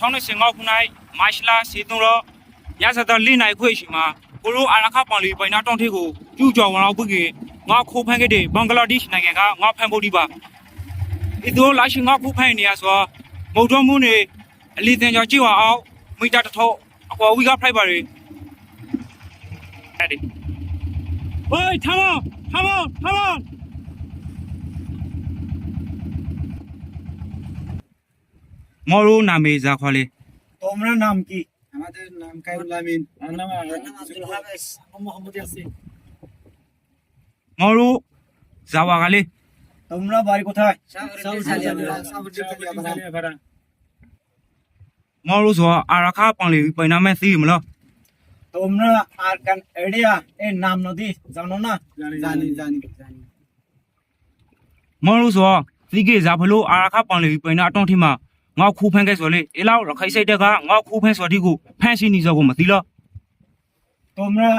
2015ခု၌မတ်လ7ရက်ရစတဲ့လေးနိုင်ခွေရှိမှာကိုလိုအာရခပန်လီပိုင်နာတောင်းထေကိုကျူကျော်ဝင်အောင်ပြုကငါခိုးဖမ်းခဲ့တဲ့ဘင်္ဂလားဒေ့ရှ်နိုင်ငံကငါဖမ်းဖို့ဒီပါဒီတော့လာရှိငါခိုးဖမ်းနေရဆိုမုတ်တော်မှုနေအလီတင်ကျော်ကြည့်ဝအောင်မိတာတထောအကွာဝီကဖိုက်ပါရီအဲ့ဒီဟိုးထားမထားမထားမမော် মরো নামে যা ফলে। তোমরা নাম কি? আমাদের নাম কাইরুল আমিন। যাওয়া গেলে তোমরা বাড়ি কোথায়? মরো যাওয়া আর রাখা পাঁলে পরিণামে সিম তোমরা আর কান এড়িয়া এর নাম নদী জানো না? জানি জানি জানি মরো যাওয়া সিগে যা ফলো আর রাখা পাঁলে পরিণা আটং ঠিমা င်နာအတောင်းထိမှာငေါခူးဖန်းခဲ့ဆိုလေအလောက်ရခိုင်စိတ်တက်ကငေါခူးဖန်းဆိုတိကိုဖန်းရှိနေစောကိုမသိလား তোমরা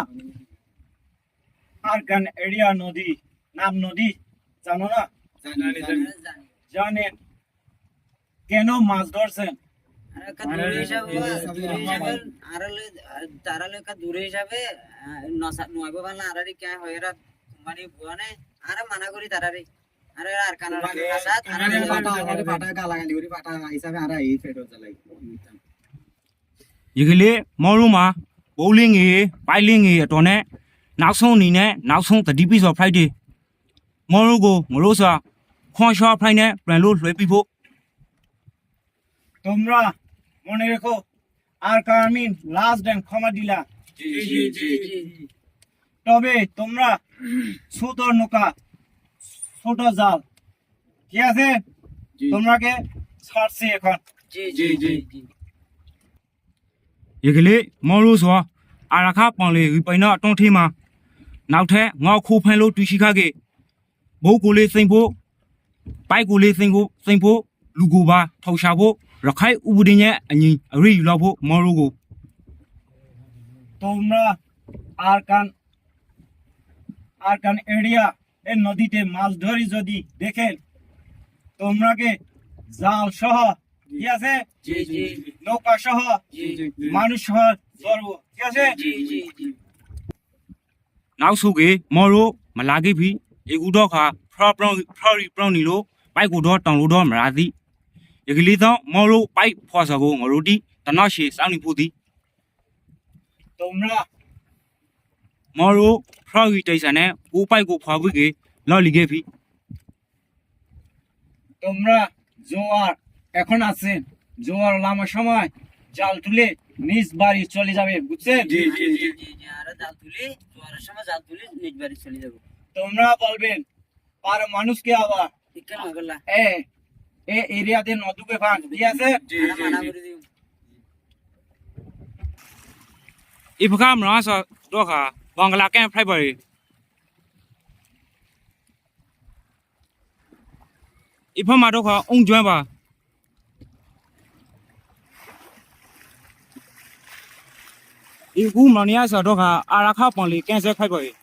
আর কান এরিয়া নদী নাম নদী জানো না জানি জানি জানেন কেন মাছ ধরছেন তারালে কা দূরে হিসাবে নয় বাবা আরারি কে হয় এরা মানে বুয়ানে আরে মানা করি তারারে আরে আর কানার ভাষা আরে পাটা আরে পাটা গালাগালি করে পাটা হিসাবে আর এই ফেটো চালাই ইগলে মরুমা bowling ye piling ye tone naw song ni ne naw song tadi pi so flight de moru go ngoro sa khon sha flight ne plan lo lwe pi pho তোমরা মনে রেখো আর কারমিন লাস্ট টাইম ক্ষমা দিলা তবে তোমরা সুতর নৌকা ছোট জাল ঠিক আছে তোমরাকে ছাড়ছি এখন জি জি জিဒီကလေးမော်ရိုဆိုအာရခပန်လီပိုင်နာအတောင်းထိမှာနောက်ထပ်ငေါခူးဖန်းလို့တူရှိခခဲ့ဘိုးကိုလေးစိန်ဖို့ပိုက်ကိုလေးစိန်ဖို့စိန်ဖို့လူကိုပါထောက်ရှာဖို့ရခိုင်ဥပဒေနဲ့အညီအရေးယူလောက်ဖို့မော်ရိုကို তোমরা আর কান আর কান এরিয়া এই নদীতে মাছ ধরি যদি দেখেন তোমরাকে জাল সহ কি আছে? নৌকা সহ মানুষ সহ ধরবো ঠিক আছে? নাও সুগে মরো লাগে ভি এই উদ খা ফ্রি প্রং নিলো পাই গু দ টং দ মরো পাই ফসা গো মরো দি তনা শে সাউনি তোমরা မော်ရိုဖရရီတိတ်ဆန်နဲ့ကိုပိုက်ကိုဖွာပြီးကေလော်လီကေဖီ তোমরা জোয়ার এখন আছেন জোয়ার নামার সময় জাল তুলে নিজ বাড়ি চলে যাবে বুঝছেন জি জি জি জি জি আরে জাল তুলি জোয়ারের সময় জাল তুলি নিজ বাড়ি চলে যাবো তোমরা বলবেন আর মানুষকে আবার কেন করলা এ এ এরিয়াতে নদুকে ফান ঠিক আছে জি আরে মানা জি করে দিও အဖကမလားဆိုတော့ခါ ဘောင်္ဂလာကန့်ဖိုက်ပါရီအဖမတော့ခအောင်ကျွမ်းပါอีกูมันเนี่ยสอดก็อาราคาปอนเลยแคนเซิลไผ่บ่เอง